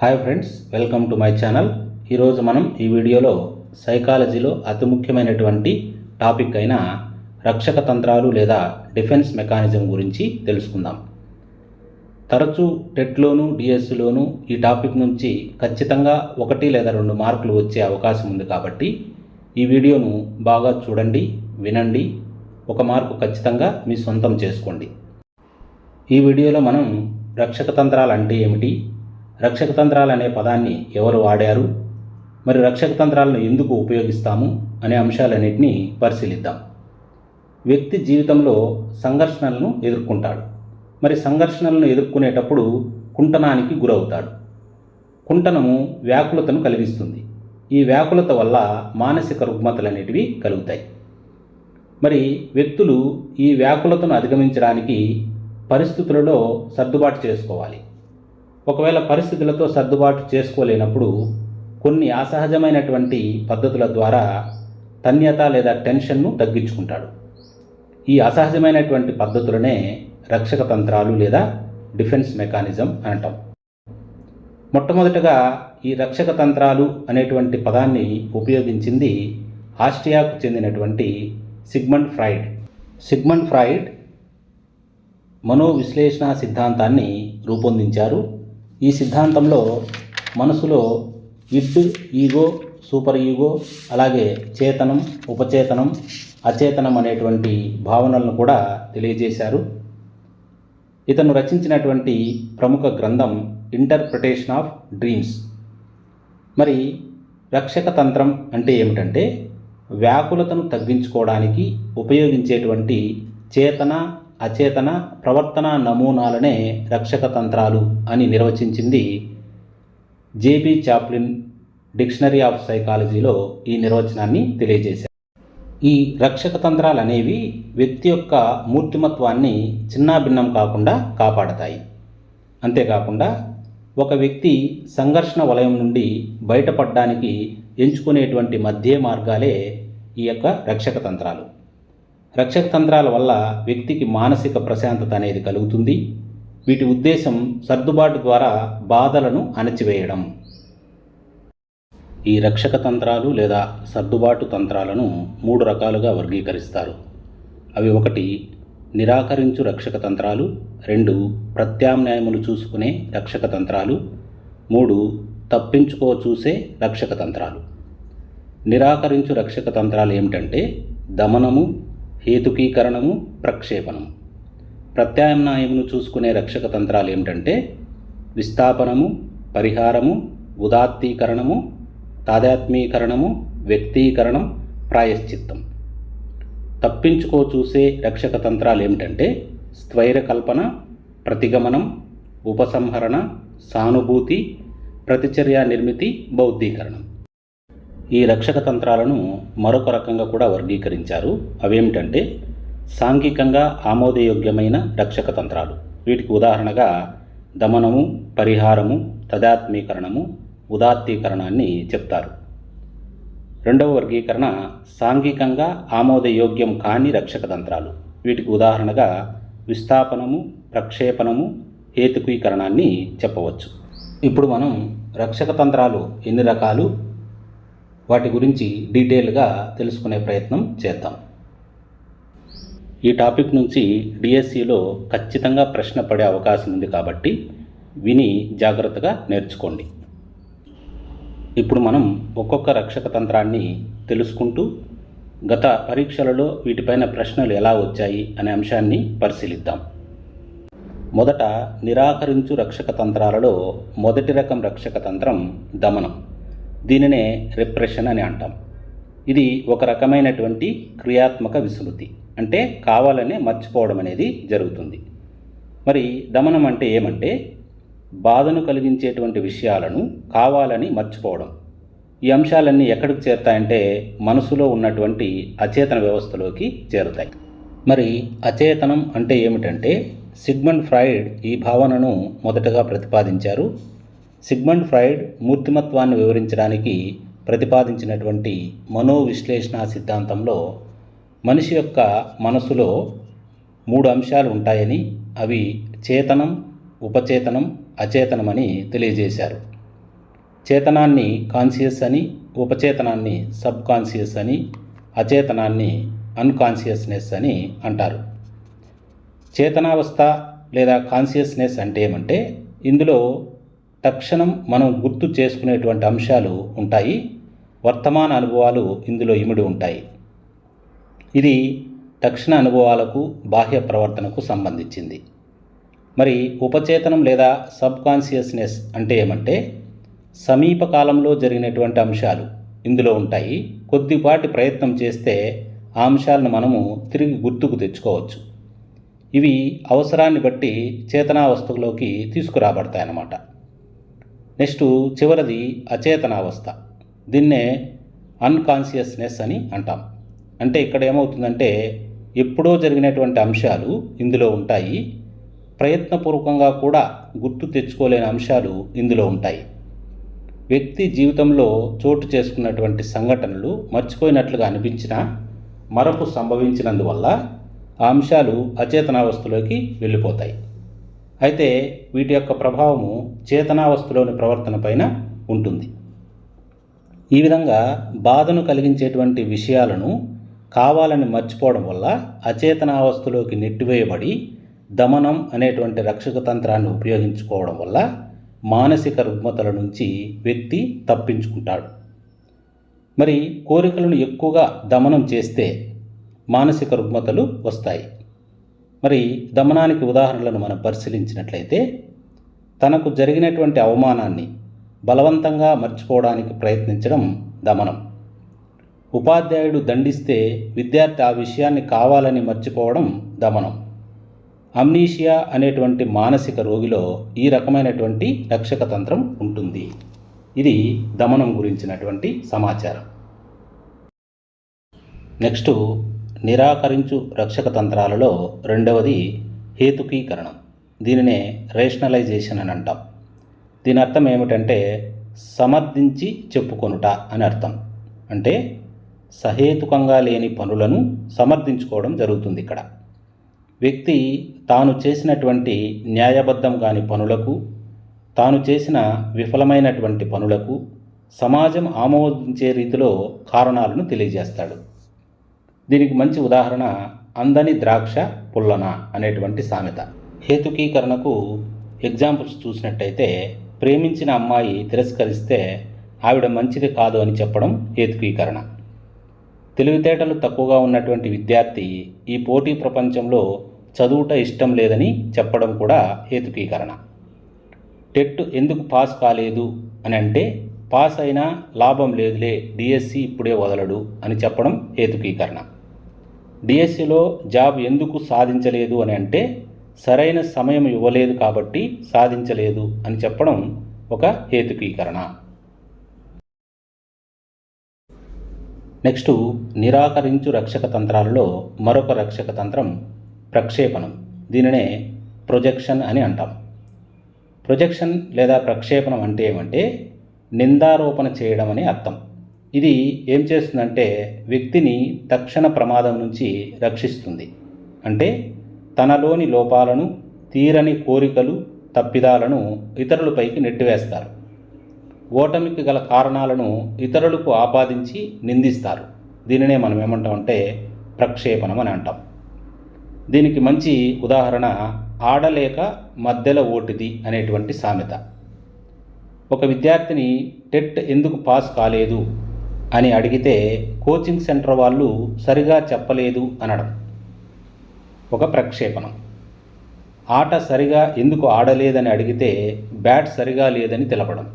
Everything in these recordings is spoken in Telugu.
Hi friends welcome to my channel ఈరోజు మనం ఈ వీడియోలో సైకాలజీలో అతి ముఖ్యమైనటువంటి టాపిక్ అయిన రక్షక తంత్రాలు లేదా డిఫెన్స్ మెకానిజం గురించి తెలుసుకుందాం. తరచూ టెట్లోను డిఎస్సిలోను ఈ టాపిక్ నుంచి ఖచ్చితంగా ఒకటి లేదా రెండు మార్కులు వచ్చే అవకాశం ఉంది కాబట్టి ఈ వీడియోను బాగా చూడండి వినండి ఒక మార్కు ఖచ్చితంగా మీ సొంతం చేసుకోండి. ఈ వీడియోలో మనం రక్షక తంత్రాలు అంటే ఏమిటి? రక్షక తంత్రాలు అనే పదాన్ని ఎవరు వాడారు? మరి రక్షక తంత్రాలను ఎందుకు ఉపయోగిస్తాము అనే అంశాలన్నింటినీ పరిశీలిద్దాం. వ్యక్తి జీవితంలో సంఘర్షణలను ఎదుర్కొంటాడు. మరి సంఘర్షణలను ఎదుర్కొనేటప్పుడు కుంటనానికి గురవుతాడు. కుంటనము వ్యాకులతను కలిగిస్తుంది. ఈ వ్యాకులత వల్ల మానసిక రుగ్మతలు అనేటివి కలుగుతాయి. మరి వ్యక్తులు ఈ వ్యాకులతను అధిగమించడానికి పరిస్థితులలో సర్దుబాటు చేసుకోవాలి. ఒకవేళ పరిస్థితులతో సర్దుబాటు చేసుకోలేనప్పుడు కొన్ని అసహజమైనటువంటి పద్ధతుల ద్వారా తన్యత లేదా టెన్షన్ను తగ్గించుకుంటాడు. ఈ అసహజమైనటువంటి పద్ధతులనే రక్షక తంత్రాలు లేదా డిఫెన్స్ మెకానిజం అంటాం. మొట్టమొదటగా ఈ రక్షక తంత్రాలు అనేటువంటి పదాన్ని ఉపయోగించింది ఆస్ట్రియాకు చెందినటువంటి సిగ్మండ్ ఫ్రైడ్ సిగ్మండ్ ఫ్రైడ్ మనోవిశ్లేషణ సిద్ధాంతాన్ని రూపొందించారు. ఈ సిద్ధాంతంలో మనసులో ఇడ్ ఈగో సూపర్ ఈగో అలాగే చేతనం ఉపచేతనం అచేతనం అనేటువంటి భావనలను కూడా తెలియజేశారు. ఇతను రచించినటువంటి ప్రముఖ గ్రంథం ఇంటర్ప్రిటేషన్ ఆఫ్ డ్రీమ్స్ మరి రక్షక తంత్రం అంటే ఏమిటంటే వ్యాకులతను తగ్గించుకోవడానికి ఉపయోగించేటువంటి చేతన అచేతన ప్రవర్తన నమూనాలనే రక్షక తంత్రాలు అని నిర్వచించింది J B Chaplin dictionary of సైకాలజీలో ఈ నిర్వచనాన్ని తెలియజేశారు. ఈ రక్షక తంత్రాలు అనేవి వ్యక్తి యొక్క మూర్తిమత్వాన్ని చిన్నాభిన్నం కాకుండా కాపాడతాయి. అంతేకాకుండా ఒక వ్యక్తి సంఘర్షణ వలయం నుండి బయటపడడానికి ఎంచుకునేటువంటి మధ్య మార్గాలే ఈ యొక్క రక్షక తంత్రాలు రక్షక తంత్రాల వల్ల వ్యక్తికి మానసిక ప్రశాంతత అనేది కలుగుతుంది. వీటి ఉద్దేశం సర్దుబాటు ద్వారా బాధలను అణచివేయడం. ఈ రక్షక తంత్రాలు లేదా సర్దుబాటు తంత్రాలను మూడు రకాలుగా వర్గీకరిస్తారు. అవి ఒకటి నిరాకరించు రక్షక తంత్రాలు రెండు ప్రత్యామ్నాయములు చూసుకునే రక్షక తంత్రాలు మూడు తప్పించుకో చూసే రక్షక తంత్రాలు నిరాకరించు రక్షక తంత్రాలు ఏమిటంటే దమనము హేతుకీకరణము ప్రక్షేపణము. ప్రత్యామ్నాయమును చూసుకునే రక్షక తంత్రాలు ఏమిటంటే విస్థాపనము పరిహారము ఉదాత్తీకరణము తాదాత్మీకరణము వ్యక్తీకరణం ప్రాయశ్చిత్తం. తప్పించుకో చూసే రక్షక తంత్రాలు ఏమిటంటే స్థైర కల్పన ప్రతిగమనం ఉపసంహరణ సానుభూతి ప్రతిచర్య నిర్మితి బౌద్ధీకరణం. ఈ రక్షక తంత్రాలను మరొక రకంగా కూడా వర్గీకరించారు. అవేమిటంటే సాంఘికంగా ఆమోదయోగ్యమైన రక్షక తంత్రాలు. వీటికి ఉదాహరణగా దమనము పరిహారము తదాత్మీకరణము ఉదాత్తీకరణాన్ని చెప్తారు. రెండవ వర్గీకరణ సాంఘికంగా ఆమోదయోగ్యం కాని రక్షక తంత్రాలు. వీటికి ఉదాహరణగా విస్థాపనము ప్రక్షేపణము హేతుకీకరణాన్ని చెప్పవచ్చు. ఇప్పుడు మనం రక్షక తంత్రాలు ఎన్ని రకాలు? వాటి గురించి డీటెయిల్గా తెలుసుకునే ప్రయత్నం చేద్దాం. ఈ టాపిక్ నుంచి డిఎస్సిలో ఖచ్చితంగా ప్రశ్న పడే అవకాశం ఉంది కాబట్టి విని జాగ్రత్తగా నేర్చుకోండి. ఇప్పుడు మనం ఒక్కొక్క రక్షక తంత్రాన్ని తెలుసుకుంటూ గత పరీక్షలలో వీటిపైన ప్రశ్నలు ఎలా వచ్చాయి అనే అంశాన్ని పరిశీలిద్దాం. మొదట నిరాకరించు రక్షక తంత్రాలలో మొదటి రకం రక్షక తంత్రం దమనం. దీనినే రిప్రెషన్ అని అంటాం. ఇది ఒక రకమైనటువంటి క్రియాత్మక విస్మృతి అంటే కావాలనే మర్చిపోవడం అనేది జరుగుతుంది. మరి దమనం అంటే ఏమంటే బాధను కలిగించేటువంటి విషయాలను కావాలని మర్చిపోవడం. ఈ అంశాలన్నీ ఎక్కడికి చేరుతాయంటే మనసులో ఉన్నటువంటి అచేతన వ్యవస్థలోకి చేరుతాయి. మరి అచేతనం అంటే ఏమిటంటే సిగ్మండ్ ఫ్రాయిడ్ ఈ భావనను మొదటగా ప్రతిపాదించారు. సిగ్మండ్ ఫ్రాయిడ్ మూర్తిమత్వాన్ని వివరించడానికి ప్రతిపాదించినటువంటి మనోవిశ్లేషణ సిద్ధాంతంలో మనిషి యొక్క మనసులో మూడు అంశాలు ఉంటాయని అవి చేతనం ఉపచేతనం అచేతనమని తెలియజేశారు. చేతనాన్ని కాన్షియస్ అని ఉపచేతనాన్ని సబ్ కాన్షియస్ అని అచేతనాన్ని అన్కాన్షియస్నెస్ అని అంటారు. చేతనావస్థ లేదా కాన్షియస్నెస్ అంటే ఏమంటే ఇందులో తక్షణం మనం గుర్తు చేసుకునేటువంటి అంశాలు ఉంటాయి. వర్తమాన అనుభవాలు ఇందులో ఇమిడి ఉంటాయి. ఇది తక్షణ అనుభవాలకు బాహ్య ప్రవర్తనకు సంబంధించింది. మరి ఉపచేతనం లేదా సబ్ కాన్షియస్నెస్ అంటే ఏమంటే సమీపకాలంలో జరిగినటువంటి అంశాలు ఇందులో ఉంటాయి. కొద్దిపాటి ప్రయత్నం చేస్తే ఆ అంశాలను మనము తిరిగి గుర్తుకు తెచ్చుకోవచ్చు. ఇవి అవసరాన్ని బట్టి చేతనావస్థలోకి తీసుకురాబడతాయి అన్నమాట నెక్స్ట్ చివరిది అచేతనావస్థ. దీన్నే అన్కాన్షియస్నెస్ అని అంటాం. అంటే ఇక్కడ ఏమవుతుందంటే ఎప్పుడో జరిగినటువంటి అంశాలు ఇందులో ఉంటాయి. ప్రయత్నపూర్వకంగా కూడా గుర్తు తెచ్చుకోలేని అంశాలు ఇందులో ఉంటాయి. వ్యక్తి జీవితంలో చోటు చేసుకున్నటువంటి సంఘటనలు మర్చిపోయినట్లుగా అనిపించినా మరపు సంభవించినందువల్ల ఆ అంశాలు అచేతనావస్థలోకి వెళ్ళిపోతాయి. అయితే వీటి యొక్క ప్రభావము చేతనావస్థలోని ప్రవర్తన పైన ఉంటుంది. ఈ విధంగా బాధను కలిగించేటువంటి విషయాలను కావాలని మర్చిపోవడం వల్ల అచేతనావస్థలోకి నెట్టివేయబడి దమనం అనేటువంటి రక్షక తంత్రాన్ని ఉపయోగించుకోవడం వల్ల మానసిక రుగ్మతల నుంచి వ్యక్తి తప్పించుకుంటాడు. మరి కోరికలను ఎక్కువగా దమనం చేస్తే మానసిక రుగ్మతలు వస్తాయి. మరి దమనానికి ఉదాహరణలను మనం పరిశీలించినట్లయితే తనకు జరిగినటువంటి అవమానాన్ని బలవంతంగా మర్చిపోవడానికి ప్రయత్నించడం దమనం. ఉపాధ్యాయుడు దండిస్తే విద్యార్థి ఆ విషయాన్ని కావాలని మర్చిపోవడం దమనం. అమ్నీషియా అనేటువంటి మానసిక రోగిలో ఈ రకమైనటువంటి రక్షక తంత్రం ఉంటుంది. ఇది దమనం గురించినటువంటి సమాచారం. నెక్స్ట్ నిరాకరించు రక్షక తంత్రాలలో రెండవది హేతుకీకరణం. దీనినే రేషనలైజేషన్ అని అంటాం. దీని అర్థం ఏమిటంటే సమర్థించి చెప్పుకొనుట అని అర్థం. అంటే సహేతుకంగా లేని పనులను సమర్థించుకోవడం జరుగుతుంది ఇక్కడ. వ్యక్తి తాను చేసినటువంటి న్యాయబద్ధం కాని పనులకు తాను చేసిన విఫలమైనటువంటి పనులకు సమాజం ఆమోదించే రీతిలో కారణాలను తెలియజేస్తాడు. దీనికి మంచి ఉదాహరణ అందని ద్రాక్ష పుల్లన అనేటువంటి సామెత. హేతుకీకరణకు ఎగ్జాంపుల్స్ చూసినట్టయితే ప్రేమించిన అమ్మాయి తిరస్కరిస్తే ఆవిడ మంచిది కాదు అని చెప్పడం హేతుకీకరణ. తెలివితేటలు తక్కువగా ఉన్నటువంటి విద్యార్థి ఈ పోటీ ప్రపంచంలో చదువుట ఇష్టం లేదని చెప్పడం కూడా హేతుకీకరణ. టెట్ ఎందుకు పాస్ కాలేదు అని అంటే పాస్ అయినా లాభం లేదులే డిఎస్సి ఇప్పుడే వదలడు అని చెప్పడం హేతుకీకరణ. డిఎస్సిలో జాబ్ ఎందుకు సాధించలేదు అని అంటే సరైన సమయం ఇవ్వలేదు కాబట్టి సాధించలేదు అని చెప్పడం ఒక హేతుకీకరణ. నెక్స్ట్ నిరాకరించు రక్షక తంత్రాలలో మరొక రక్షక తంత్రం ప్రక్షేపణం. దీనినే ప్రొజెక్షన్ అని అంటాం. ప్రొజెక్షన్ లేదా ప్రక్షేపణం అంటే ఏమంటే నిందారోపణ చేయడం అని అర్థం. ఇది ఏం చేస్తుందంటే వ్యక్తిని తక్షణ ప్రమాదం నుంచి రక్షిస్తుంది. అంటే తనలోని లోపాలను తీరని కోరికలు తప్పిదాలను ఇతరులపైకి నెట్టివేస్తారు. ఓటమికి గల కారణాలను ఇతరులకు ఆపాదించి నిందిస్తారు. దీనినే మనం ఏమంటామంటే ప్రక్షేపణం అని అంటాం. దీనికి మంచి ఉదాహరణ ఆడలేక మధ్యల ఓటిది అనేటువంటి సామెత. ఒక విద్యార్థిని టెట్ ఎందుకు పాస్ కాలేదు? అని అడిగితే కోచింగ్ సెంటర్ వాళ్ళు సరిగా చెప్పలేదు అనడం. ఒక ప్రక్షేపణం. ఆట సరిగా ఎందుకు ఆడలేదని అడిగితే బ్యాట్ సరిగా లేదని తెలపడం.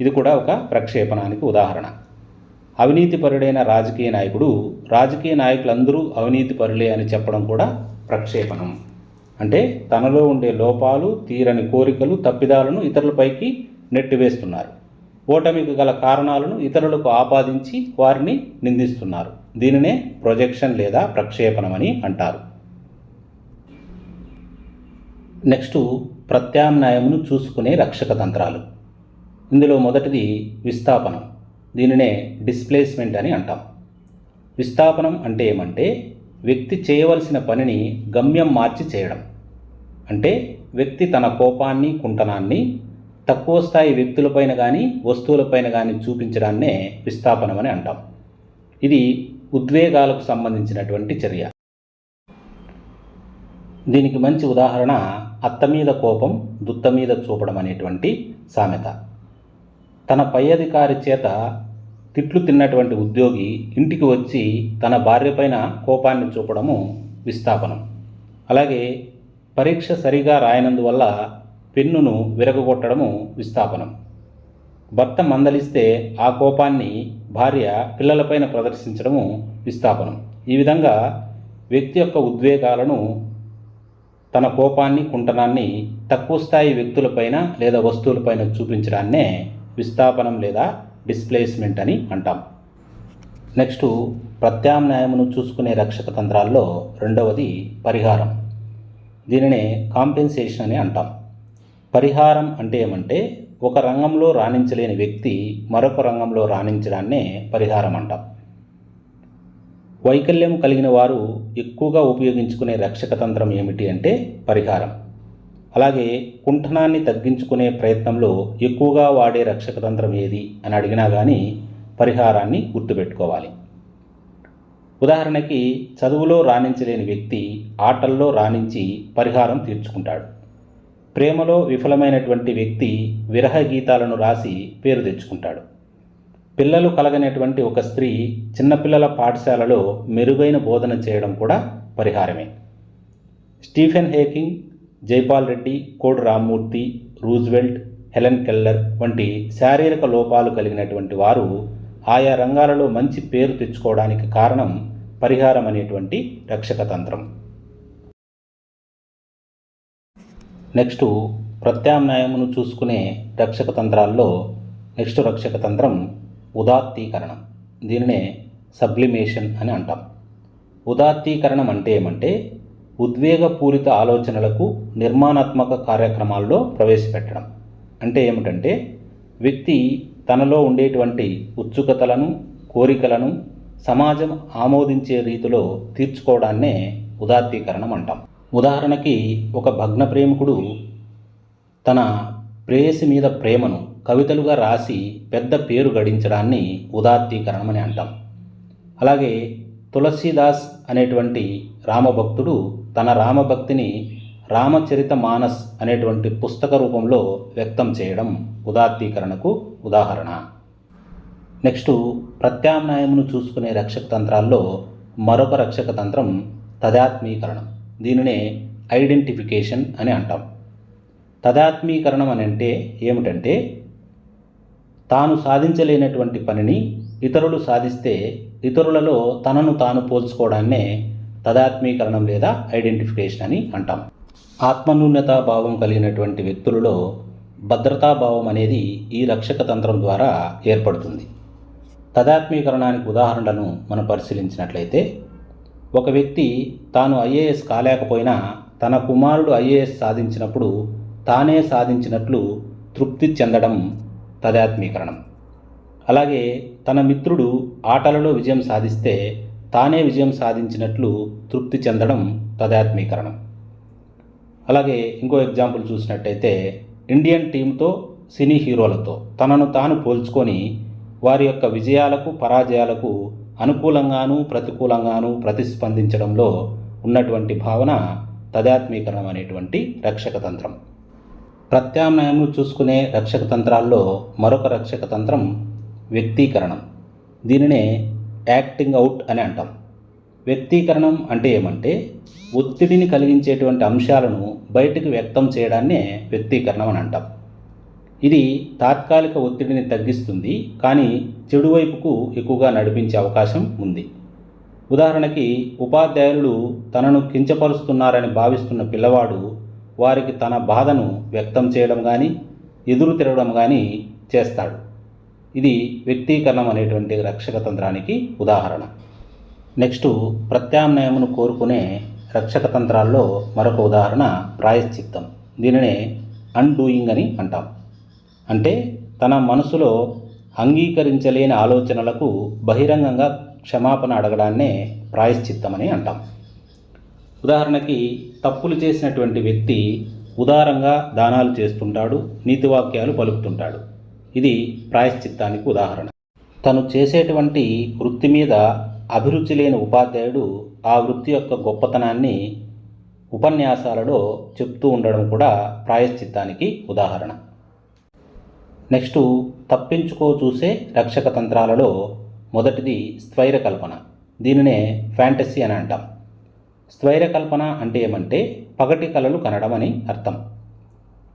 ఇది కూడా ఒక ప్రక్షేపణానికి ఉదాహరణ. అవినీతిపరుడైన రాజకీయ నాయకుడు రాజకీయ నాయకులందరూ అవినీతిపరులే అని చెప్పడం కూడా ప్రక్షేపణం. అంటే తనలో ఉండే లోపాలు తీరని కోరికలు తప్పిదాలను ఇతరులపైకి నెట్టివేస్తున్నారు. ఓటమికి గల కారణాలను ఇతరులకు ఆపాదించి వారిని నిందిస్తున్నారు. దీనినే ప్రొజెక్షన్ లేదా ప్రక్షేపణమని అంటారు. నెక్స్ట్ ప్రత్యామ్నాయమును చూసుకునే రక్షక తంత్రాలు. ఇందులో మొదటిది విస్థాపనం. దీనినే డిస్ప్లేస్మెంట్ అని అంటాం. విస్థాపనం అంటే ఏమంటే వ్యక్తి చేయవలసిన పనిని గమ్యం మార్చి చేయడం. అంటే వ్యక్తి తన కోపాన్ని కుంటనాన్ని తక్కువ స్థాయి వ్యక్తులపైన కానీ వస్తువులపైన కానీ చూపించడాన్నే విస్థాపనం అని అంటాం. ఇది ఉద్వేగాలకు సంబంధించినటువంటి చర్య. దీనికి మంచి ఉదాహరణ అత్త మీద కోపం దుత్త మీద చూపడం అనేటువంటి సామెత. తన పై అధికారి చేత తిట్లు తిన్నటువంటి ఉద్యోగి ఇంటికి వచ్చి తన భార్యపైన కోపాన్ని చూపడము విస్థాపనం. అలాగే పరీక్ష సరిగా రాయనందువల్ల పెన్నును విరగొట్టడము విస్థాపనం. భర్త మందలిస్తే ఆ కోపాన్ని భార్య పిల్లలపైన ప్రదర్శించడము విస్థాపనం. ఈ విధంగా వ్యక్తి యొక్క ఉద్వేగాలను తన కోపాన్ని కుంటనాన్ని తక్కువ స్థాయి వ్యక్తులపైన లేదా వస్తువులపైన చూపించడాన్నే విస్థాపనం లేదా డిస్ప్లేస్మెంట్ అని అంటాం. నెక్స్ట్ ప్రత్యామ్నాయమును చూసుకునే రక్షక తంత్రాల్లో రెండవది పరిహారం. దీనినే కాంపెన్సేషన్ అని అంటాం. పరిహారం అంటే ఏమంటే ఒక రంగంలో రాణించలేని వ్యక్తి మరొక రంగంలో రాణించడాన్నే పరిహారం అంటాం. వైకల్యం కలిగిన వారు ఎక్కువగా ఉపయోగించుకునే రక్షక తంత్రం ఏమిటి అంటే పరిహారం. అలాగే కుంఠనాన్ని తగ్గించుకునే ప్రయత్నంలో ఎక్కువగా వాడే రక్షక తంత్రం ఏది అని అడిగినా కానీ పరిహారాన్ని గుర్తుపెట్టుకోవాలి. ఉదాహరణకి చదువులో రాణించలేని వ్యక్తి ఆటల్లో రాణించి పరిహారం తీర్చుకుంటాడు. ప్రేమలో విఫలమైనటువంటి వ్యక్తి విరహ గీతాలను రాసి పేరు తెచ్చుకుంటాడు. పిల్లలు కలగనటువంటి ఒక స్త్రీ చిన్నపిల్లల పాఠశాలలో మెరుగైన బోధన చేయడం కూడా పరిహారమే. Stephen Hawking Jaipal Reddy Kodi Rammurthy Roosevelt Helen Keller వంటి శారీరక లోపాలు కలిగినటువంటి వారు ఆయా రంగాలలో మంచి పేరు తెచ్చుకోవడానికి కారణం పరిహారం అనేటువంటి రక్షక తంత్రం. నెక్స్ట్ ప్రత్యామ్నాయమును చూసుకునే రక్షక తంత్రాల్లో నెక్స్ట్ రక్షక తంత్రం ఉదాత్తీకరణం. దీనినే సబ్లిమేషన్ అని అంటాం. ఉదాత్తీకరణం అంటే ఏమంటే ఉద్వేగపూరిత ఆలోచనలకు నిర్మాణాత్మక కార్యక్రమాల్లో ప్రవేశపెట్టడం. అంటే ఏమిటంటే వ్యక్తి తనలో ఉండేటువంటి ఉత్సుకతలను కోరికలను సమాజం ఆమోదించే రీతిలో తీర్చుకోవడాన్నే ఉదాత్తీకరణం అంటాం. ఉదాహరణకి ఒక భగ్న ప్రేమికుడు తన ప్రేయసి మీద ప్రేమను కవితలుగా రాసి పెద్ద పేరు గడించడాన్ని ఉదాత్తీకరణమని అంటాం. అలాగే తులసీదాస్ అనేటువంటి రామభక్తుడు తన రామభక్తిని రామచరిత మానస్ అనేటువంటి పుస్తక రూపంలో వ్యక్తం చేయడం ఉదాత్తీకరణకు ఉదాహరణ. నెక్స్ట్ ప్రత్యామ్నాయమును చూసుకునే రక్షక తంత్రాల్లో మరొక రక్షక తంత్రం తదాత్మీకరణం. దీనినే ఐడెంటిఫికేషన్ అని అంటాం. తదాత్మీకరణం అని అంటే ఏమిటంటే తాను సాధించలేనటువంటి పనిని ఇతరులు సాధిస్తే ఇతరులలో తనను తాను పోల్చుకోవడాన్నే తదాత్మీకరణం లేదా ఐడెంటిఫికేషన్ అని అంటాం. ఆత్మన్యూన్యతా భావం కలిగినటువంటి వ్యక్తులలో భద్రతాభావం అనేది ఈ రక్షక తంత్రం ద్వారా ఏర్పడుతుంది. తదాత్మీకరణానికి ఉదాహరణలను మనం పరిశీలించినట్లయితే ఒక వ్యక్తి తాను ఐఏఎస్ కాలేకపోయినా తన కుమారుడు ఐఏఎస్ సాధించినప్పుడు తానే సాధించినట్లు తృప్తి చెందడం తదాత్మీకరణం. అలాగే తన మిత్రుడు ఆటలలో విజయం సాధిస్తే తానే విజయం సాధించినట్లు తృప్తి చెందడం తదాత్మీకరణం. అలాగే ఇంకో ఎగ్జాంపుల్ చూసినట్టయితే ఇండియన్ టీంతో సినీ హీరోలతో తనను తాను పోల్చుకొని వారి యొక్క విజయాలకు పరాజయాలకు అనుకూలంగాను ప్రతికూలంగాను ప్రతిస్పందించడంలో ఉన్నటువంటి భావన తదాత్మీకరణం అనేటువంటి రక్షక తంత్రం. ప్రత్యామ్నాయములు చూసుకునే రక్షక తంత్రాల్లో మరొక రక్షక తంత్రం వ్యక్తీకరణం. దీనినే యాక్టింగ్ అవుట్ అని అంటాం. వ్యక్తీకరణం అంటే ఏమంటే ఒత్తిడిని కలిగించేటువంటి అంశాలను బయటకు వ్యక్తం చేయడాన్నే వ్యక్తీకరణం అని అంటాం. ఇది తాత్కాలిక ఒత్తిడిని తగ్గిస్తుంది కానీ చెడు వైపుకు ఎక్కువగా నడిపించే అవకాశం ఉంది. ఉదాహరణకి ఉపాధ్యాయులు తనను కించపరుస్తున్నారని భావిస్తున్న పిల్లవాడు వారికి తన బాధను వ్యక్తం చేయడం కానీ ఎదురు తిరగడం కానీ చేస్తాడు. ఇది వ్యక్తీకరణం అనేటువంటి రక్షక తంత్రానికి ఉదాహరణ. నెక్స్ట్ ప్రత్యామ్నాయమును కోరుకునే రక్షక తంత్రాల్లో మరొక ఉదాహరణ ప్రాయశ్చిత్తం. దీనినే అన్డూయింగ్ అని అంటాం. అంటే తన మనసులో అంగీకరించలేని ఆలోచనలకు బహిరంగంగా క్షమాపణ అడగడాన్నే ప్రాయశ్చిత్తమని అంటాం. ఉదాహరణకి తప్పులు చేసినటువంటి వ్యక్తి ఉదారంగా దానాలు చేస్తుంటాడు నీతివాక్యాలు పలుకుతుంటాడు. ఇది ప్రాయశ్చిత్తానికి ఉదాహరణ. తను చేసేటువంటి వృత్తి మీద అభిరుచి లేని ఉపాధ్యాయుడు ఆ వృత్తి యొక్క గొప్పతనాన్ని ఉపన్యాసాలలో చెప్తూ ఉండడం కూడా ప్రాయశ్చిత్తానికి ఉదాహరణ. నెక్స్ట్ తప్పించుకో చూసే రక్షక తంత్రాలలో మొదటిది స్వైర కల్పన. దీనినే ఫ్యాంటసీ అని అంటాం. స్వైర కల్పన అంటే ఏమంటే పగటి కలలు కనడం అని అర్థం.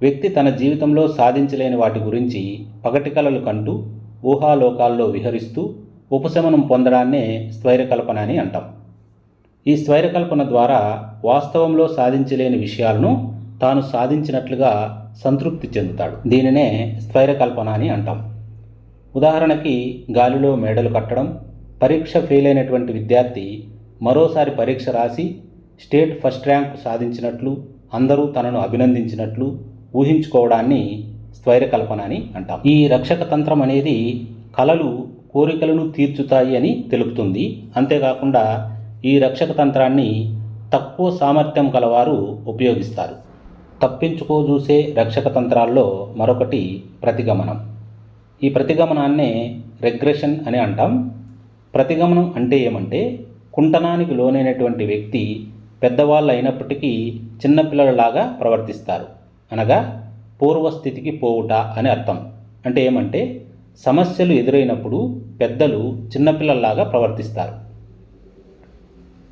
వ్యక్తి తన జీవితంలో సాధించలేని వాటి గురించి పగటి కలలు కంటూ ఊహాలోకాల్లో విహరిస్తూ ఉపశమనం పొందడాన్నే స్వైరకల్పన అని అంటాం. ఈ స్వైరకల్పన ద్వారా వాస్తవంలో సాధించలేని విషయాలను తాను సాధించినట్లుగా సంతృప్తి చెందుతాడు. దీనినే స్థైరకల్పన అని అంటాం. ఉదాహరణకి గాలిలో మేడలు కట్టడం పరీక్ష ఫెయిల్ అయినటువంటి విద్యార్థి మరోసారి పరీక్ష రాసి స్టేట్ ఫస్ట్ ర్యాంక్ సాధించినట్లు అందరూ తనను అభినందించినట్లు ఊహించుకోవడాన్ని స్వైరకల్పన అని అంటాం. ఈ రక్షక తంత్రం అనేది కళలు కోరికలను తీర్చుతాయి అని తెలుపుతుంది. అంతేకాకుండా ఈ రక్షక తంత్రాన్ని తక్కువ సామర్థ్యం కలవారు ఉపయోగిస్తారు. తప్పించుకో చూసే రక్షక తంత్రాల్లో మరొకటి ప్రతిగమనం. ఈ ప్రతిగమనాన్నే రెగ్రెషన్ అని అంటాం. ప్రతిగమనం అంటే ఏమంటే కుంటనానికి లోనైనటువంటి వ్యక్తి పెద్దవాళ్ళు అయినప్పటికీ చిన్నపిల్లలలాగా ప్రవర్తిస్తారు. అనగా పూర్వస్థితికి పోవుట అని అర్థం. అంటే ఏమంటే సమస్యలు ఎదురైనప్పుడు పెద్దలు చిన్నపిల్లల్లాగా ప్రవర్తిస్తారు.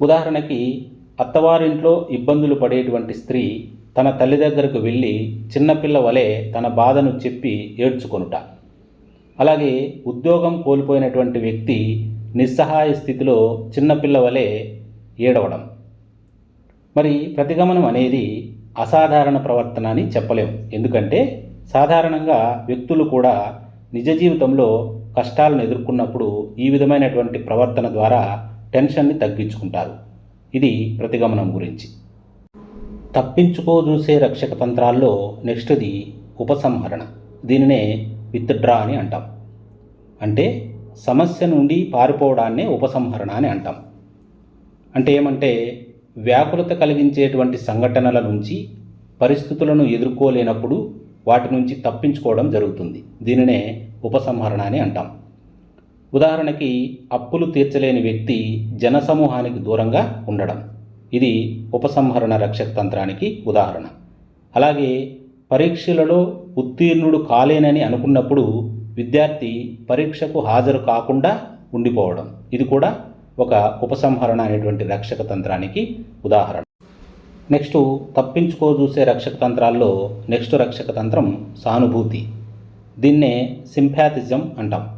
ఉదాహరణకి అత్తవారింట్లో ఇబ్బందులు పడేటువంటి స్త్రీ తన తల్లి దగ్గరకు వెళ్ళి చిన్నపిల్ల వలె తన బాధను చెప్పి ఏడ్చుకొనుట. అలాగే ఉద్యోగం కోల్పోయినటువంటి వ్యక్తి నిస్సహాయ స్థితిలో చిన్నపిల్ల వలె ఏడవడం. మరి ప్రతిగమనం అనేది అసాధారణ ప్రవర్తన అని చెప్పలేం. ఎందుకంటే సాధారణంగా వ్యక్తులు కూడా నిజ జీవితంలో కష్టాలను ఎదుర్కొన్నప్పుడు ఈ విధమైనటువంటి ప్రవర్తన ద్వారా టెన్షన్ని తగ్గించుకుంటారు. ఇది ప్రతిగమనం గురించి. తప్పించుకో చూసే రక్షక తంత్రాల్లో నెక్స్ట్ది ఉపసంహరణ. దీనినే విత్డ్రా అని అంటాం. అంటే సమస్య నుండి పారిపోవడాన్నే ఉపసంహరణ అని అంటాం. అంటే ఏమంటే వ్యాకులత కలిగించేటువంటి సంఘటనల నుంచి పరిస్థితులను ఎదుర్కోలేనప్పుడు వాటి నుంచి తప్పించుకోవడం జరుగుతుంది. దీనినే ఉపసంహరణ అని అంటాం. ఉదాహరణకి అప్పులు తీర్చలేని వ్యక్తి జనసమూహానికి దూరంగా ఉండడం. ఇది ఉపసంహరణ రక్షక తంత్రానికి ఉదాహరణ. అలాగే పరీక్షలలో ఉత్తీర్ణుడు కాలేనని అనుకున్నప్పుడు విద్యార్థి పరీక్షకు హాజరు కాకుండా ఉండిపోవడం. ఇది కూడా ఒక ఉపసంహరణ అనేటువంటి రక్షక తంత్రానికి ఉదాహరణ. నెక్స్ట్ తప్పించుకో చూసే రక్షక తంత్రాల్లో నెక్స్ట్ రక్షక తంత్రం సానుభూతి. దీన్నే సింపాథిజం అంటాం.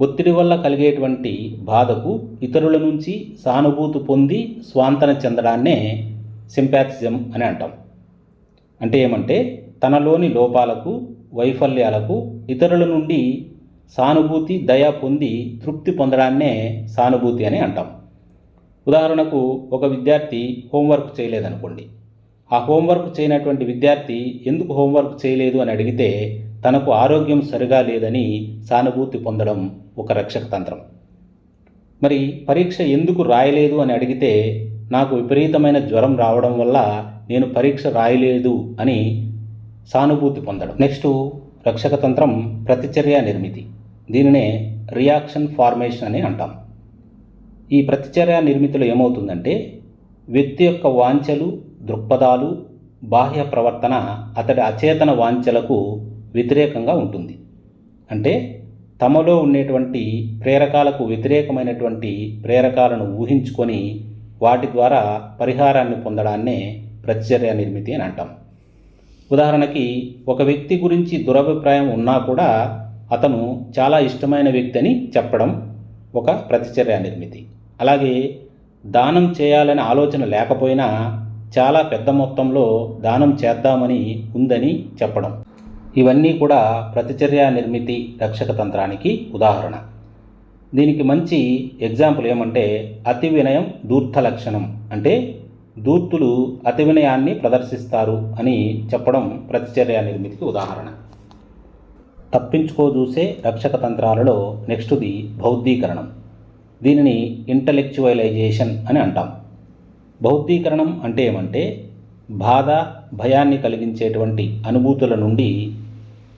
ఒత్తిడి వల్ల కలిగేటువంటి బాధకు ఇతరుల నుంచి సానుభూతి పొంది స్వాంతన చెందడాన్నే సింపాథిజం అని అంటాం. అంటే ఏమంటే తనలోని లోపాలకు వైఫల్యాలకు ఇతరుల నుండి సానుభూతి దయ పొంది తృప్తి పొందడాన్నే సానుభూతి అని అంటాం. ఉదాహరణకు ఒక విద్యార్థి హోంవర్క్ చేయలేదనుకోండి. ఆ హోంవర్క్ చేయనటువంటి విద్యార్థి ఎందుకు హోంవర్క్ చేయలేదు అని అడిగితే తనకు ఆరోగ్యం సరిగా లేదని సానుభూతి పొందడం ఒక రక్షక తంత్రం. మరి పరీక్ష ఎందుకు రాయలేదు అని అడిగితే నాకు విపరీతమైన జ్వరం రావడం వల్ల నేను పరీక్ష రాయలేదు అని సానుభూతి పొందడం. నెక్స్ట్ రక్షక తంత్రం ప్రతిచర్య నిర్మితి. దీనినే రియాక్షన్ ఫార్మేషన్ అని అంటాం. ఈ ప్రతిచర్య నిర్మితిలో ఏమవుతుందంటే వ్యక్తి యొక్క వాంఛలు దృక్పథాలు బాహ్య ప్రవర్తన అతడి అచేతన వాంఛలకు వ్యతిరేకంగా ఉంటుంది. అంటే తమలో ఉండేటువంటి ప్రేరకాలకు వ్యతిరేకమైనటువంటి ప్రేరకాలను ఊహించుకొని వాటి ద్వారా పరిహారాన్ని పొందడాన్నే ప్రతిచర్య నిర్మితి అని అంటాం. ఉదాహరణకి ఒక వ్యక్తి గురించి దురభిప్రాయం ఉన్నా కూడా అతను చాలా ఇష్టమైన వ్యక్తి అని చెప్పడం ఒక ప్రతిచర్య నిర్మితి. అలాగే దానం చేయాలనే ఆలోచన లేకపోయినా చాలా పెద్ద మొత్తంలో దానం చేద్దామని ఉందని చెప్పడం. ఇవన్నీ కూడా ప్రతిచర్య నిర్మితి రక్షక తంత్రానికి ఉదాహరణ. దీనికి మంచి ఎగ్జాంపుల్ ఏమంటే అతి వినయం దూర్త లక్షణం అంటే దూర్తులు అతి వినయాన్ని ప్రదర్శిస్తారు అని చెప్పడం ప్రతిచర్య నిర్మితికి ఉదాహరణ. తప్పించుకో చూసే రక్షక తంత్రాలలో నెక్స్ట్ది బౌద్ధీకరణం. దీనిని ఇంటలెక్చువలైజేషన్ అని అంటాం. బౌద్ధీకరణం అంటే ఏమంటే బాధ భయాన్ని కలిగించేటువంటి అనుభూతుల నుండి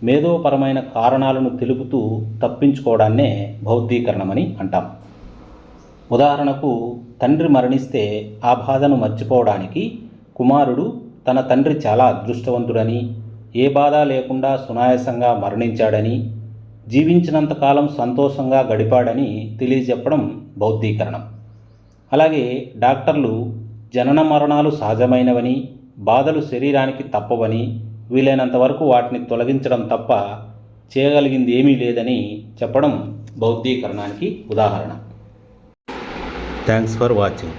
మేధోపరమైన కారణాలను తెలుపుతూ తప్పించుకోవడాన్నే బౌద్ధీకరణమని అంటాం. ఉదాహరణకు తండ్రి మరణిస్తే ఆ బాధను మర్చిపోవడానికి కుమారుడు తన తండ్రి చాలా అదృష్టవంతుడని ఏ బాధ లేకుండా సునాయాసంగా మరణించాడని జీవించినంతకాలం సంతోషంగా గడిపాడని తెలియజెప్పడం బౌద్ధీకరణం. అలాగే డాక్టర్లు జనన మరణాలు సహజమైనవని బాధలు శరీరానికి తప్పవని వీలైనంత వరకు వాటిని తొలగించడం తప్ప చేయగలిగింది ఏమీ లేదని చెప్పడం బౌద్ధీకరణానికి ఉదాహరణ. Thanks for watching